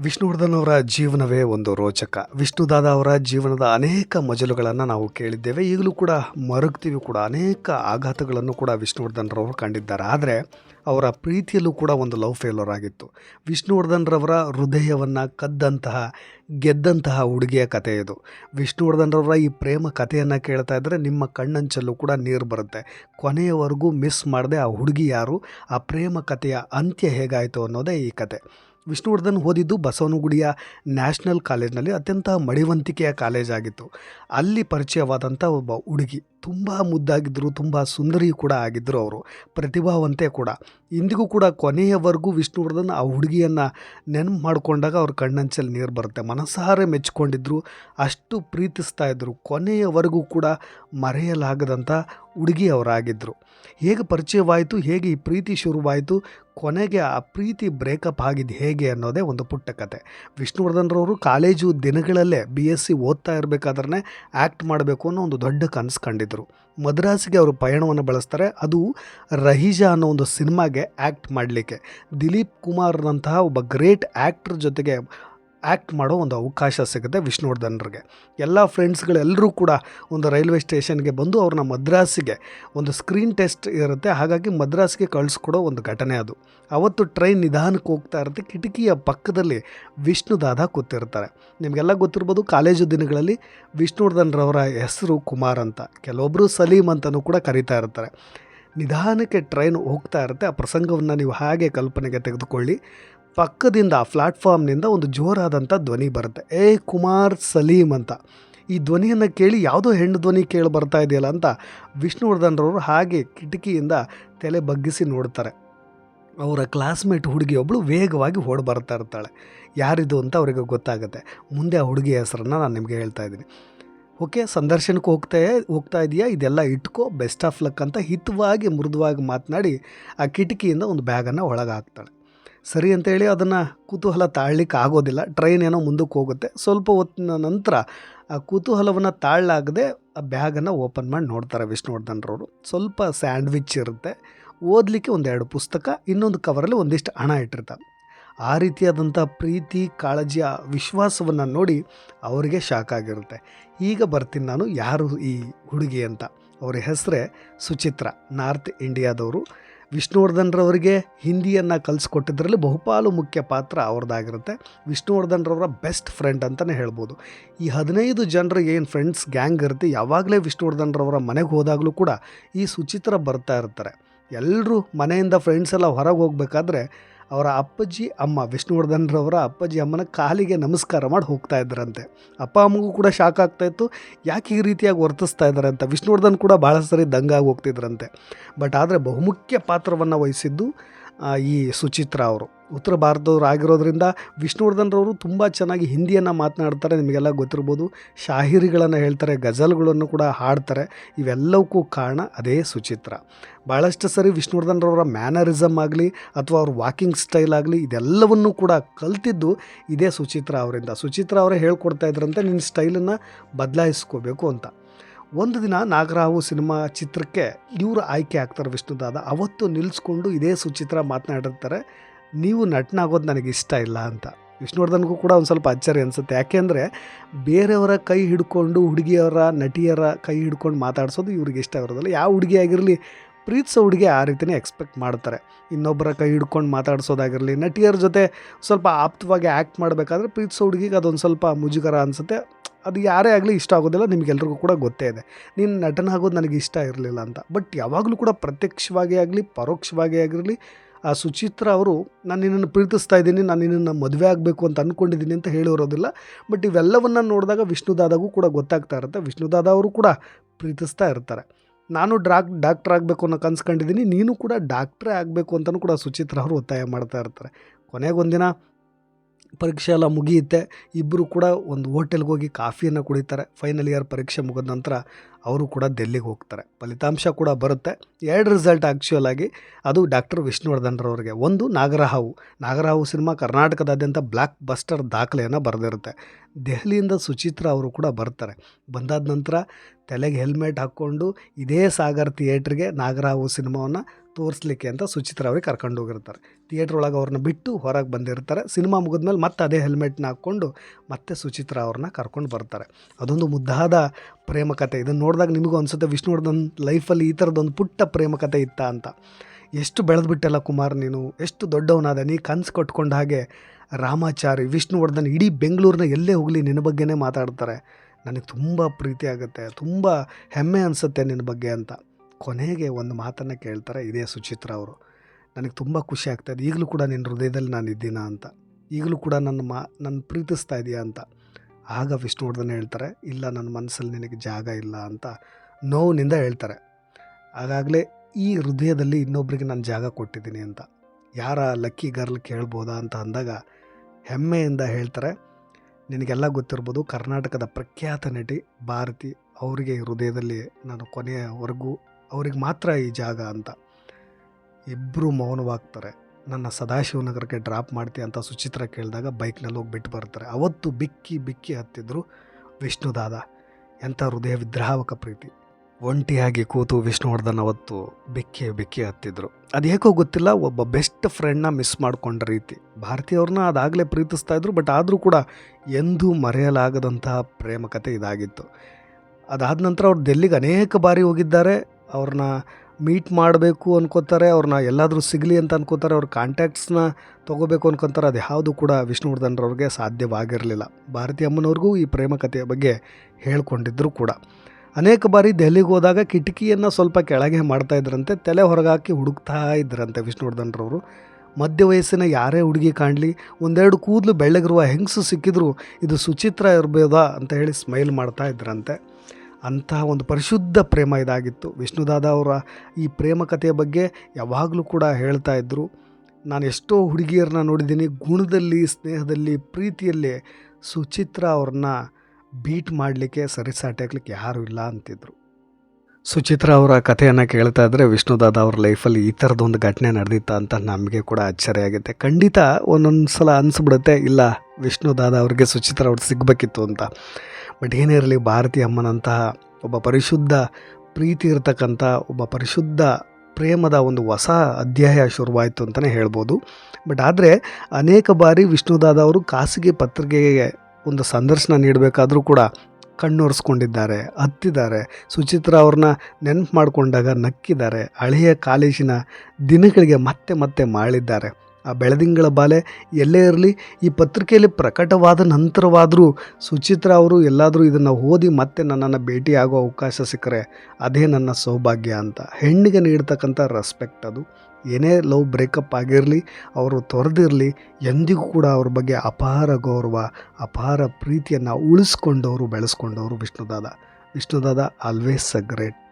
ವಿಷ್ಣುವರ್ಧನ್ ಅವರ ಜೀವನವೇ ಒಂದು ರೋಚಕ. ವಿಷ್ಣುದಾದ ಅವರ ಜೀವನದ ಅನೇಕ ಮಜಲುಗಳನ್ನು ನಾವು ಕೇಳಿದ್ದೇವೆ. ಈಗಲೂ ಕೂಡ ಮರುಗ್ತೀವಿ ಕೂಡ. ಅನೇಕ ಆಘಾತಗಳನ್ನು ಕೂಡ ವಿಷ್ಣುವರ್ಧನ್ ರವರು ಕಂಡಿದ್ದಾರೆ. ಆದರೆ ಅವರ ಪ್ರೀತಿಯಲ್ಲೂ ಕೂಡ ಒಂದು ಲವ್ ಫೇಲ್ಯೂರ್ ಆಗಿತ್ತು. ವಿಷ್ಣುವರ್ಧನ್ರವರ ಹೃದಯವನ್ನು ಕದ್ದಂತಹ, ಗೆದ್ದಂತಹ ಹುಡುಗಿಯ ಕಥೆ ಇದು. ವಿಷ್ಣುವರ್ಧನ್ರವರ ಈ ಪ್ರೇಮ ಕಥೆಯನ್ನು ಕೇಳ್ತಾ ಇದ್ದರೆ ನಿಮ್ಮ ಕಣ್ಣಂಚಲ್ಲೂ ಕೂಡ ನೀರು ಬರುತ್ತೆ. ಕೊನೆಯವರೆಗೂ ಮಿಸ್ ಮಾಡದೆ ಆ ಹುಡುಗಿ ಯಾರು? ಆ ಪ್ರೇಮ ಕಥೆಯ ಅಂತ್ಯ ಹೇಗಾಯಿತು ಅನ್ನೋದೇ ಈ ಕತೆ ವಿಷ್ಣುವರ್ಧನ್ ಓದಿದ್ದು ಬಸವನಗುಡಿಯ ನ್ಯಾಷನಲ್ ಕಾಲೇಜ್ನಲ್ಲಿ ಅತ್ಯಂತ ಮಡಿವಂತಿಕೆಯ ಕಾಲೇಜ್ ಆಗಿತ್ತು. ಅಲ್ಲಿ ಪರಿಚಯವಾದಂಥ ಒಬ್ಬ ಹುಡುಗಿ. ತುಂಬ ಮುದ್ದಾಗಿದ್ದರು ತುಂಬ ಸುಂದರಿ ಕೂಡ ಆಗಿದ್ದರು ಅವರು. ಪ್ರತಿಭಾವಂತೆ ಕೂಡ. ಇಂದಿಗೂ ಕೂಡ ಕೊನೆಯವರೆಗೂ ವಿಷ್ಣುವರ್ಧನ್ ಆ ಹುಡುಗಿಯನ್ನು ನೆನಪು ಮಾಡಿಕೊಂಡಾಗ ಅವ್ರ ಕಣ್ಣಂಚಲ್ಲಿ ನೀರು ಬರುತ್ತೆ. ಮನಸಾರೆ ಮೆಚ್ಕೊಂಡಿದ್ರು, ಅಷ್ಟು ಪ್ರೀತಿಸ್ತಾ ಇದ್ದರು ಕೊನೆಯವರೆಗೂ ಕೂಡ ಮರೆಯಲಾಗದಂಥ ಹುಡುಗಿ ಅವರಾಗಿದ್ದರು ಹೇಗೆ ಪರಿಚಯವಾಯಿತು, ಹೇಗೆ ಈ ಪ್ರೀತಿ ಶುರುವಾಯಿತು ಕೊನೆಗೆ ಆ ಪ್ರೀತಿ ಬ್ರೇಕಪ್ ಆಗಿದ್ದು ಹೇಗೆ ಅನ್ನೋದೇ ಒಂದು ಪುಟ್ಟ ಕತೆ. ವಿಷ್ಣುವರ್ಧನ್ರವರು ಕಾಲೇಜು ದಿನಗಳಲ್ಲೇ ಬಿ ಎಸ್ ಸಿ ಓದ್ತಾ ಇರಬೇಕಾದ್ರೆ ಆ್ಯಕ್ಟ್ ಮಾಡಬೇಕು ಅನ್ನೋ ಒಂದು ದೊಡ್ಡ ಕನಸು ಕಂಡಿದ್ದರು ಮದ್ರಾಸಿಗೆ ಅವರು ಪಯಣವನ್ನು ಬಳಸ್ತಾರೆ. ಅದು ರಹೀಜಾ ಅನ್ನೋ ಒಂದು ಸಿನಿಮಾಗೆ ಆ್ಯಕ್ಟ್ ಮಾಡಲಿಕ್ಕೆ. ದಿಲೀಪ್ ಕುಮಾರ್ನಂತಹ ಒಬ್ಬ ಗ್ರೇಟ್ ಆ್ಯಕ್ಟ್ರ್ ಜೊತೆಗೆ ಆ್ಯಕ್ಟ್ ಮಾಡೋ ಒಂದು ಅವಕಾಶ ಸಿಗುತ್ತೆ ವಿಷ್ಣುವರ್ಧನ್ರಿಗೆ. ಎಲ್ಲ ಫ್ರೆಂಡ್ಸ್ಗಳೆಲ್ಲರೂ ಕೂಡ ಒಂದು ರೈಲ್ವೆ ಸ್ಟೇಷನ್ಗೆ ಬಂದು ಅವ್ರನ್ನ ಮದ್ರಾಸಿಗೆ ಒಂದು ಸ್ಕ್ರೀನ್ ಟೆಸ್ಟ್ ಇರುತ್ತೆ, ಹಾಗಾಗಿ ಮದ್ರಾಸ್ಗೆ ಕಳಿಸ್ಕೊಡೋ ಒಂದು ಘಟನೆ ಅದು. ಅವತ್ತು ಟ್ರೈನ್ ನಿಧಾನಕ್ಕೆ ಹೋಗ್ತಾ ಇರುತ್ತೆ, ಕಿಟಕಿಯ ಪಕ್ಕದಲ್ಲಿ ವಿಷ್ಣುದಾದ ಕೂತಿರ್ತಾರೆ. ನಿಮಗೆಲ್ಲ ಗೊತ್ತಿರ್ಬೋದು, ಕಾಲೇಜು ದಿನಗಳಲ್ಲಿ ವಿಷ್ಣುವರ್ಧನ್ರವರ ಹೆಸರು ಕುಮಾರ್ ಅಂತ. ಕೆಲವೊಬ್ಬರು ಸಲೀಮ್ ಅಂತಲೂ ಕೂಡ ಕರೀತಾ ಇರ್ತಾರೆ. ನಿಧಾನಕ್ಕೆ ಟ್ರೈನ್ ಹೋಗ್ತಾ ಇರುತ್ತೆ, ಆ ಪ್ರಸಂಗವನ್ನು ನೀವು ಹಾಗೆ ಕಲ್ಪನೆಗೆ ತೆಗೆದುಕೊಳ್ಳಿ. ಪಕ್ಕದಿಂದ, ಪ್ಲಾಟ್ಫಾರ್ಮ್ನಿಂದ ಒಂದು ಜೋರಾದಂಥ ಧ್ವನಿ ಬರುತ್ತೆ. ಏ ಕುಮಾರ್ ಸಲೀಂ ಅಂತ. ಈ ಧ್ವನಿಯನ್ನು ಕೇಳಿ ಯಾವುದೋ ಹೆಣ್ಣು ಧ್ವನಿ ಕೇಳಿ ಬರ್ತಾ ಇದೆಯಲ್ಲ ಅಂತ ವಿಷ್ಣುವರ್ಧನ್ರವರು ಹಾಗೆ ಕಿಟಕಿಯಿಂದ ತಲೆ ಬಗ್ಗಿಸಿ ನೋಡ್ತಾರೆ. ಅವರ ಕ್ಲಾಸ್ಮೇಟ್ ಹುಡುಗಿಯೊಬ್ಬಳು ವೇಗವಾಗಿ ಓಡಿ ಬರ್ತಾ ಇರ್ತಾಳೆ. ಯಾರಿದು ಅಂತ ಅವರಿಗೆ ಗೊತ್ತಾಗುತ್ತೆ. ಮುಂದೆ ಆ ಹುಡುಗಿಯ ಹೆಸರನ್ನು ನಾನು ನಿಮಗೆ ಹೇಳ್ತಾ ಇದ್ದೀನಿ. ಓಕೆ, ಸಂದರ್ಶನಕ್ಕೆ ಹೋಗ್ತಾ ಹೋಗ್ತಾ ಇದೆಯಾ? ಇದೆಲ್ಲ ಇಟ್ಕೋ, ಬೆಸ್ಟ್ ಆಫ್ ಲಕ್ ಅಂತ ಹಿತವಾಗಿ ಮೃದುವಾಗಿ ಮಾತನಾಡಿ ಆ ಕಿಟಕಿಯಿಂದ ಒಂದು ಬ್ಯಾಗನ್ನು ಒಳಗೆ ಹಾಕ್ತಾಳೆ ಸರಿ ಅಂತೇಳಿ ಅದನ್ನು ಕುತೂಹಲ ತಾಳ್ಲಿಕ್ಕೆ ಆಗೋದಿಲ್ಲ ಟ್ರೈನ್ ಏನೋ ಮುಂದಕ್ಕೆ ಹೋಗುತ್ತೆ. ಸ್ವಲ್ಪ ಹೊತ್ತಿನ ನಂತರ ಆ ಕುತೂಹಲವನ್ನು ತಾಳಲಾಗದೆ ಆ ಬ್ಯಾಗನ್ನು ಓಪನ್ ಮಾಡಿ ನೋಡ್ತಾರೆ ವಿಷ್ಣುವರ್ಧನ್ರವರು. ಸ್ವಲ್ಪ ಸ್ಯಾಂಡ್ವಿಚ್ ಇರುತ್ತೆ. ಓದಲಿಕ್ಕೆ ಒಂದೆರಡು ಪುಸ್ತಕ, ಇನ್ನೊಂದು ಕವರಲ್ಲಿ ಒಂದಿಷ್ಟು ಹಣ ಇಟ್ಟಿರ್ತಾರೆ. ಆ ರೀತಿಯಾದಂಥ ಪ್ರೀತಿ, ಕಾಳಜಿಯ ವಿಶ್ವಾಸವನ್ನು ನೋಡಿ ಅವರಿಗೆ ಶಾಕ್ ಆಗಿರುತ್ತೆ. ಈಗ ಬರ್ತೀನಿ ನಾನು ಯಾರು ಈ ಹುಡುಗಿ ಅಂತ. ಅವ್ರ ಹೆಸರೇ ಸುಚಿತ್ರ, ನಾರ್ತ್ ಇಂಡಿಯಾದವರು. ವಿಷ್ಣುವರ್ಧನ್ರವರಿಗೆ ಹಿಂದಿಯನ್ನು ಕಲಿಸ್ಕೊಟ್ಟಿದ್ರಲ್ಲಿ ಬಹುಪಾಲು ಮುಖ್ಯ ಪಾತ್ರ ಅವ್ರದ್ದಾಗಿರುತ್ತೆ. ವಿಷ್ಣುವರ್ಧನ್ರವರ ಬೆಸ್ಟ್ ಫ್ರೆಂಡ್ ಅಂತಲೇ ಹೇಳ್ಬೋದು. ಈ ಹದಿನೈದು ಜನರು ಏನು ಫ್ರೆಂಡ್ಸ್ ಗ್ಯಾಂಗ್ ಇರುತ್ತೆ, ಯಾವಾಗಲೇ ವಿಷ್ಣುವರ್ಧನ್ರವರ ಮನೆಗೆ ಹೋದಾಗಲೂ ಕೂಡ ಈ ಸುಚಿತ್ರ ಬರ್ತಾ ಇರ್ತಾರೆ. ಎಲ್ಲರೂ ಮನೆಯಿಂದ ಫ್ರೆಂಡ್ಸ್ ಎಲ್ಲ ಹೊರಗೆ ಹೋಗಬೇಕಾದ್ರೆ ಅವರ ಅಪ್ಪಾಜಿ ಅಮ್ಮ, ವಿಷ್ಣುವರ್ಧನ್ರವರ ಅಪ್ಪಾಜಿ ಅಮ್ಮನ ಕಾಲಿಗೆ ನಮಸ್ಕಾರ ಮಾಡಿ ಹೋಗ್ತಾ ಇದ್ದರಂತೆ. ಅಪ್ಪ, ಅಮ್ಮಗೂ ಕೂಡ ಶಾಕ್ ಆಗ್ತಾಯಿತ್ತು ಯಾಕೆ ಈ ರೀತಿಯಾಗಿ ವರ್ತಿಸ್ತಾ ಇದ್ದಾರೆ ಅಂತ. ವಿಷ್ಣುವರ್ಧನ್ ಕೂಡ ಭಾಳ ಸರಿ ದಂಗಾಗಿ ಹೋಗ್ತಿದ್ರಂತೆ. ಬಟ್ ಆದರೆ ಬಹುಮುಖ್ಯ ಪಾತ್ರವನ್ನು ವಹಿಸಿದ್ದು ಈ ಸುಚಿತ್ರ ಅವರು. ಉತ್ತರ ಭಾರತದವರಾಗಿರೋದ್ರಿಂದ ವಿಷ್ಣುವರ್ಧನ್ರವರು ತುಂಬ ಚೆನ್ನಾಗಿ ಹಿಂದಿಯನ್ನು ಮಾತನಾಡ್ತಾರೆ, ನಿಮಗೆಲ್ಲ ಗೊತ್ತಿರ್ಬೋದು. ಶಾಹಿರಿಗಳನ್ನು ಹೇಳ್ತಾರೆ, ಗಜಲ್ಗಳನ್ನು ಕೂಡ ಹಾಡ್ತಾರೆ. ಇವೆಲ್ಲವಕ್ಕೂ ಕಾರಣ ಅದೇ ಸುಚಿತ್ರ. ಭಾಳಷ್ಟು ಸರಿ ವಿಷ್ಣುವರ್ಧನ್ರವರ ಮ್ಯಾನರಿಸಮ್ ಆಗಲಿ ಅಥವಾ ಅವ್ರ ವಾಕಿಂಗ್ ಸ್ಟೈಲ್ ಆಗಲಿ ಇದೆಲ್ಲವನ್ನೂ ಕೂಡ ಕಲ್ತಿದ್ದು ಇದೇ ಸುಚಿತ್ರ ಅವರಿಂದ. ಸುಚಿತ್ರ ಅವರೇ ಹೇಳ್ಕೊಡ್ತಾ ಇದ್ರಂತೆ, ನಿನ್ನ ಸ್ಟೈಲನ್ನು ಬದಲಾಯಿಸ್ಕೋಬೇಕು ಅಂತ. ಒಂದು ದಿನ ನಾಗರಾವು ಸಿನಿಮಾ ಚಿತ್ರಕ್ಕೆ ಇವರು ಆಯ್ಕೆ ಆಗ್ತಾರೆ ವಿಷ್ಣುದಾದ. ಅವತ್ತು ನಿಲ್ಲಿಸ್ಕೊಂಡು ಇದೇ ಸುಚಿತ್ರ ಮಾತನಾಡಿರ್ತಾರೆ. ನೀವು ನಟನಾಗೋದು ನನಗೆ ಇಷ್ಟ ಇಲ್ಲ ಅಂತ. ವಿಷ್ಣುವರ್ಧನ್ಗೂ ಕೂಡ ಒಂದು ಸ್ವಲ್ಪ ಅಚ್ಚರಿ ಅನಿಸುತ್ತೆ. ಯಾಕೆಂದರೆ ಬೇರೆಯವರ ಕೈ ಹಿಡ್ಕೊಂಡು ಹುಡುಗಿಯವರ ನಟಿಯರ ಕೈ ಹಿಡ್ಕೊಂಡು ಮಾತಾಡಿಸೋದು ಇವ್ರಿಗೆ ಇಷ್ಟ ಇರೋದಿಲ್ಲ. ಯಾವ ಹುಡುಗಿ ಆಗಿರಲಿ ಪ್ರೀತಿಸೋ ಹುಡುಗಿ ಆ ರೀತಿಯೇ ಎಕ್ಸ್ಪೆಕ್ಟ್ ಮಾಡ್ತಾರೆ. ಇನ್ನೊಬ್ಬರ ಕೈ ಹಿಡ್ಕೊಂಡು ಮಾತಾಡ್ಸೋದಾಗಿರಲಿ, ನಟಿಯರ ಜೊತೆ ಸ್ವಲ್ಪ ಆಪ್ತವಾಗಿ ಆ್ಯಕ್ಟ್ ಮಾಡಬೇಕಾದ್ರೆ ಪ್ರೀತಿಸೋ ಹುಡುಗಿಗೆ ಅದೊಂದು ಸ್ವಲ್ಪ ಮುಜುಗರ ಅನಿಸುತ್ತೆ. ಅದು ಯಾರೇ ಆಗಲಿ ಇಷ್ಟ ಆಗೋದಿಲ್ಲ, ನಿಮಗೆಲ್ರಿಗೂ ಕೂಡ ಗೊತ್ತೇ ಇದೆ. ನೀನು ನಟನಾಗೋದು ನನಗೆ ಇಷ್ಟ ಇರಲಿಲ್ಲ ಅಂತ. ಬಟ್ ಯಾವಾಗಲೂ ಕೂಡ ಪ್ರತ್ಯಕ್ಷವಾಗಿ ಆಗಲಿ, ಪರೋಕ್ಷವಾಗಿ ಆಗಿರಲಿ ಆ ಸುಚಿತ್ರ ಅವರು, ನಾನು ನಿನ್ನನ್ನು ಪ್ರೀತಿಸ್ತಾ ಇದ್ದೀನಿ, ನಾನು ನಿನ್ನನ್ನು ಮದುವೆ ಆಗಬೇಕು ಅಂತ ಅಂದ್ಕೊಂಡಿದ್ದೀನಿ ಅಂತ ಹೇಳಿರೋದಿಲ್ಲ. ಬಟ್ ಇವೆಲ್ಲವನ್ನು ನೋಡಿದಾಗ ವಿಷ್ಣುದಾದಾಗೂ ಕೂಡ ಗೊತ್ತಾಗ್ತಾ ಇರುತ್ತೆ. ವಿಷ್ಣುದಾದ ಅವರು ಕೂಡ ಪ್ರೀತಿಸ್ತಾ ಇರ್ತಾರೆ. ನಾನು ಡ್ರಾಕ್ ಡಾಕ್ಟ್ರ್ ಆಗಬೇಕು ಅನ್ನೋ ಕನ್ಸ್ಕೊಂಡಿದ್ದೀನಿ ನೀನು ಕೂಡ ಡಾಕ್ಟ್ರೇ ಆಗಬೇಕು ಅಂತಲೂ ಕೂಡ ಸುಚಿತ್ರ ಅವರು ಒತ್ತಾಯ ಮಾಡ್ತಾ ಇರ್ತಾರೆ. ಕೊನೆಗೊಂದಿನ ಪರೀಕ್ಷೆ ಎಲ್ಲ ಮುಗಿಯುತ್ತೆ ಇಬ್ಬರು ಕೂಡ ಒಂದು ಹೋಟೆಲ್ಗೆ ಹೋಗಿ ಕಾಫಿಯನ್ನು ಕುಡಿತಾರೆ. ಫೈನಲ್ ಇಯರ್ ಪರೀಕ್ಷೆ ಮುಗಿದ ನಂತರ ಅವರು ಕೂಡ ಡೆಲ್ಲಿಗೆ ಹೋಗ್ತಾರೆ. ಫಲಿತಾಂಶ ಕೂಡ ಬರುತ್ತೆ. ಎರಡು ರಿಸಲ್ಟ್ ಆ್ಯಕ್ಚುಯಲ್ ಆಗಿ ಅದು ಡಾಕ್ಟರ್ ವಿಷ್ಣುವರ್ಧನ್ರವ್ರಿಗೆ ಒಂದು ನಾಗರಹಾವು. ನಾಗರಹಾವು ಸಿನಿಮಾ ಕರ್ನಾಟಕದಾದ್ಯಂತ ಬ್ಲ್ಯಾಕ್ ಬಸ್ಟರ್ ದಾಖಲೆಯನ್ನು ಬರೆದಿರುತ್ತೆ. ದೆಹಲಿಯಿಂದ ಸುಚಿತ್ರ ಅವರು ಕೂಡ ಬರ್ತಾರೆ. ಬಂದಾದ ನಂತರ ತಲೆಗೆ ಹೆಲ್ಮೆಟ್ ಹಾಕ್ಕೊಂಡು ಇದೇ ಸಾಗರ್ ಥಿಯೇಟ್ರಿಗೆ ನಾಗರಹಾವು ಸಿನಿಮಾವನ್ನು ತೋರಿಸ್ಲಿಕ್ಕೆ ಅಂತ ಸುಚಿತ್ರ ಅವ್ರಿಗೆ ಕರ್ಕೊಂಡು ಹೋಗಿರ್ತಾರೆ. ಥಿಯೇಟ್ರ್ ಒಳಗೆ ಅವ್ರನ್ನ ಬಿಟ್ಟು ಹೊರಗೆ ಬಂದಿರ್ತಾರೆ. ಸಿನಿಮಾ ಮುಗಿದ್ಮೇಲೆ ಮತ್ತೆ ಅದೇ ಹೆಲ್ಮೆಟ್ನ ಹಾಕ್ಕೊಂಡು ಮತ್ತೆ ಸುಚಿತ್ರ ಅವ್ರನ್ನ ಕರ್ಕೊಂಡು ಬರ್ತಾರೆ. ಅದೊಂದು ಮುದ್ದಾದ ಪ್ರೇಮ ಕಥೆ ಇದನ್ನು ನೋಡಿದಾಗ ನಿಮಗೂ ಅನಿಸುತ್ತೆ ವಿಷ್ಣುವರ್ಧನ್ ಲೈಫಲ್ಲಿ ಈ ಥರದೊಂದು ಪುಟ್ಟ ಪ್ರೇಮ ಕಥೆ ಇತ್ತ ಅಂತ. ಎಷ್ಟು ಬೆಳೆದ್ಬಿಟ್ಟಲ್ಲ ಕುಮಾರ್ ನೀನು? ಎಷ್ಟು ದೊಡ್ಡವನಾದ ನೀ? ಕನಸು ಕಟ್ಕೊಂಡ ಹಾಗೆ ರಾಮಾಚಾರಿ, ವಿಷ್ಣುವರ್ಧನ್ ಇಡೀ ಬೆಂಗಳೂರಿನ ಎಲ್ಲೇ ಹೋಗಲಿ ನಿನ್ನ ಬಗ್ಗೆನೇ ಮಾತಾಡ್ತಾರೆ. ನನಗೆ ತುಂಬ ಪ್ರೀತಿ ಆಗುತ್ತೆ. ತುಂಬ ಹೆಮ್ಮೆ ಅನಿಸುತ್ತೆ ನಿನ್ನ ಬಗ್ಗೆ ಅಂತ. ಕೊನೆಗೆ ಒಂದು ಮಾತನ್ನು ಕೇಳ್ತಾರೆ, ಇದೇ ಸುಚಿತ್ರ ಅವರು. ನನಗೆ ತುಂಬ ಖುಷಿ ಆಗ್ತಾಯಿದೆ ಈಗಲೂ ಕೂಡ ನಿನ್ನ ಹೃದಯದಲ್ಲಿ ನಾನು ಇದ್ದೀನ ಅಂತ. ಈಗಲೂ ಕೂಡ ನನ್ನ ಮಾ, ನನ್ನ ಪ್ರೀತಿಸ್ತಾ ಇದೆಯಾ ಅಂತ. ಆಗ ವಿಷ್ಣುವರ್ಧನ್ ಹೇಳ್ತಾರೆ, ಇಲ್ಲ, ನನ್ನ ಮನಸ್ಸಲ್ಲಿ ನಿನಗೆ ಜಾಗ ಇಲ್ಲ ಅಂತ ನೋವಿನಿಂದ ಹೇಳ್ತಾರೆ. ಆಗಾಗಲೇ ಈ ಹೃದಯದಲ್ಲಿ ಇನ್ನೊಬ್ಬರಿಗೆ ನಾನು ಜಾಗ ಕೊಟ್ಟಿದ್ದೀನಿ ಅಂತ. ಯಾರ ಲಕ್ಕಿ ಗರ್ಲ್ ಕೇಳ್ಬೋದಾ ಅಂತ ಅಂದಾಗ ಹೆಮ್ಮೆಯಿಂದ ಹೇಳ್ತಾರೆ, ನಿನಗೆಲ್ಲ ಗೊತ್ತಿರ್ಬೋದು, ಕರ್ನಾಟಕದ ಪ್ರಖ್ಯಾತ ನಟಿ ಭಾರತಿ ಅವರಿಗೆ ಹೃದಯದಲ್ಲಿ ನಾನು ಕೊನೆಯವರೆಗೂ ಅವ್ರಿಗೆ ಮಾತ್ರ ಈ ಜಾಗ ಅಂತ. ಇಬ್ಬರು ಮೌನವಾಗ್ತಾರೆ. ನನ್ನ ಸದಾಶಿವನಗರಕ್ಕೆ ಡ್ರಾಪ್ ಮಾಡ್ತೀಯ ಅಂತ ಸುಚಿತ್ರ ಕೇಳಿದಾಗ ಬೈಕ್ನಲ್ಲಿ ಹೋಗಿ ಬಿಟ್ಟು ಬರ್ತಾರೆ. ಅವತ್ತು ಬಿಕ್ಕಿ ಬಿಕ್ಕಿ ಹತ್ತಿದ್ರು ವಿಷ್ಣುದಾದ ಎಂಥ ಹೃದಯ ವಿದ್ರಾವಕ ಪ್ರೀತಿ. ಒಂಟಿಯಾಗಿ ಕೂತು ವಿಷ್ಣುವರ್ಧನ್ ಅವತ್ತು ಬಿಕ್ಕಿ ಬಿಕ್ಕಿ ಹತ್ತಿದ್ರು. ಅದೇಕೋ ಗೊತ್ತಿಲ್ಲ, ಒಬ್ಬ ಬೆಸ್ಟ್ ಫ್ರೆಂಡ್ನ ಮಿಸ್ ಮಾಡ್ಕೊಂಡ ರೀತಿ. ಭಾರತೀಯವ್ರನ್ನ ಅದಾಗಲೇ ಪ್ರೀತಿಸ್ತಾ ಇದ್ರು ಬಟ್ ಆದರೂ ಕೂಡ ಎಂದೂ ಮರೆಯಲಾಗದಂತಹ ಪ್ರೇಮ ಕಥೆ ಇದಾಗಿತ್ತು. ಅದಾದ ನಂತರ ಅವ್ರು ಡೆಲ್ಲಿಗೆ ಅನೇಕ ಬಾರಿ ಹೋಗಿದ್ದಾರೆ. ಅವ್ರನ್ನ ಮೀಟ್ ಮಾಡಬೇಕು ಅನ್ಕೋತಾರೆ, ಅವ್ರನ್ನ ಎಲ್ಲಾದರೂ ಸಿಗಲಿ ಅಂತ ಅನ್ಕೋತಾರೆ, ಅವ್ರ ಕಾಂಟ್ಯಾಕ್ಟ್ಸ್ನ ತೊಗೋಬೇಕು ಅನ್ಕೊತಾರೆ, ಅದು ಯಾವುದು ಕೂಡ ವಿಷ್ಣುವರ್ಧನ್ರವ್ರಿಗೆ ಸಾಧ್ಯವಾಗಿರಲಿಲ್ಲ. ಭಾರತಿ ಅಮ್ಮನವ್ರಿಗೂ ಈ ಪ್ರೇಮ ಕಥೆಯ ಬಗ್ಗೆ ಹೇಳ್ಕೊಂಡಿದ್ದರೂ ಕೂಡ. ಅನೇಕ ಬಾರಿ ದೆಹಲಿಗೆ ಹೋದಾಗ ಕಿಟಕಿಯನ್ನು ಸ್ವಲ್ಪ ಕೆಳಗೆ ಮಾಡ್ತಾ ಇದ್ರಂತೆ, ತಲೆ ಹೊರಗಾಕಿ ಹುಡುಕ್ತಾ ಇದ್ರಂತೆ ವಿಷ್ಣುವರ್ಧನ್ರವರು ಮಧ್ಯ ವಯಸ್ಸಿನ ಯಾರೇ ಹುಡುಗಿ ಕಾಣಲಿ, ಒಂದೆರಡು ಕೂದಲು ಬೆಳ್ಳಗಿರುವ ಹೆಂಗಸು ಸಿಕ್ಕಿದ್ರು ಇದು ಸುಚಿತ್ರ ಇರ್ಬೋದಾ ಅಂತ ಹೇಳಿ ಸ್ಮೈಲ್ ಮಾಡ್ತಾ ಇದ್ರಂತೆ. ಅಂತಹ ಒಂದು ಪರಿಶುದ್ಧ ಪ್ರೇಮ ಇದಾಗಿತ್ತು. ವಿಷ್ಣುದಾದ ಅವರ ಈ ಪ್ರೇಮ ಕಥೆಯ ಬಗ್ಗೆ ಯಾವಾಗಲೂ ಕೂಡ ಹೇಳ್ತಾ ಇದ್ದರು ನಾನು ಎಷ್ಟೋ ಹುಡುಗಿಯರನ್ನ ನೋಡಿದ್ದೀನಿ, ಗುಣದಲ್ಲಿ, ಸ್ನೇಹದಲ್ಲಿ, ಪ್ರೀತಿಯಲ್ಲಿ ಸುಚಿತ್ರ ಅವ್ರನ್ನ ಬೀಟ್ ಮಾಡಲಿಕ್ಕೆ ಸರಿಸಾಟಿ ಹಾಕ್ಲಿಕ್ಕೆ ಯಾರೂ ಇಲ್ಲ ಅಂತಿದ್ರು. ಸುಚಿತ್ರ ಅವರ ಕಥೆಯನ್ನು ಕೇಳ್ತಾ ಇದ್ದರೆ ವಿಷ್ಣುದಾದ ಅವ್ರ ಲೈಫಲ್ಲಿ ಈ ಥರದೊಂದು ಘಟನೆ ನಡೆದಿತ್ತ ಅಂತ ನಮಗೆ ಕೂಡ ಆಶ್ಚರ್ಯ ಆಗುತ್ತೆ. ಖಂಡಿತ ಒಂದೊಂದು ಸಲ ಅನಿಸ್ಬಿಡುತ್ತೆ, ಇಲ್ಲ ವಿಷ್ಣುದಾದ ಅವ್ರಿಗೆ ಸುಚಿತ್ರ ಅವ್ರು ಸಿಗಬೇಕಿತ್ತು ಅಂತ. ಬಟ್ ಏನೇ ಇರಲಿ ಭಾರತಿ ಅಮ್ಮನಂತಹ ಒಬ್ಬ ಪರಿಶುದ್ಧ ಪ್ರೀತಿ ಇರತಕ್ಕಂಥ ಒಬ್ಬ ಪರಿಶುದ್ಧ ಪ್ರೇಮದ ಒಂದು ಹೊಸ ಅಧ್ಯಾಯ ಶುರುವಾಯಿತು ಅಂತಲೇ ಹೇಳ್ಬೋದು. ಬಟ್ ಆದರೆ ಅನೇಕ ಬಾರಿ ವಿಷ್ಣುದಾದ ಅವರು ಖಾಸಗಿ ಪತ್ರಿಕೆಗೆ ಒಂದು ಸಂದರ್ಶನ ನೀಡಬೇಕಾದ್ರೂ ಕೂಡ ಕಣ್ಣೊರೆಸ್ಕೊಂಡಿದ್ದಾರೆ, ಹತ್ತಿದ್ದಾರೆ. ಸುಚಿತ್ರ ಅವ್ರನ್ನ ನೆನಪು ಮಾಡಿಕೊಂಡಾಗ ನಕ್ಕಿದ್ದಾರೆ. ಹಳೆಯ ಕಾಲೇಜಿನ ದಿನಗಳಿಗೆ ಮತ್ತೆ ಮತ್ತೆ ಮಾಳಿದ್ದಾರೆ. ಆ ಬೆಳದಿಂಗಳ ಬಾಲೆ ಎಲ್ಲೇ ಇರಲಿ, ಈ ಪತ್ರಿಕೆಯಲ್ಲಿ ಪ್ರಕಟವಾದ ನಂತರವಾದರೂ ಸುಚಿತ್ರ ಅವರು ಎಲ್ಲಾದರೂ ಇದನ್ನು ಓದಿ ಮತ್ತೆ ನನ್ನನ್ನು ಭೇಟಿಯಾಗೋ ಅವಕಾಶ ಸಿಕ್ಕರೆ ಅದೇ ನನ್ನ ಸೌಭಾಗ್ಯ ಅಂತ. ಹೆಣ್ಣಿಗೆ ನೀಡ್ತಕ್ಕಂಥ ರೆಸ್ಪೆಕ್ಟ್ ಅದು. ಏನೇ ಲವ್ ಬ್ರೇಕಪ್ ಆಗಿರಲಿ, ಅವರು ತೊರೆದಿರಲಿ, ಎಂದಿಗೂ ಕೂಡ ಅವ್ರ ಬಗ್ಗೆ ಅಪಾರ ಗೌರವ, ಅಪಾರ ಪ್ರೀತಿಯನ್ನು ಉಳಿಸ್ಕೊಂಡವರು, ಬೆಳೆಸ್ಕೊಂಡವರು Vishnudada. Vishnudada always a great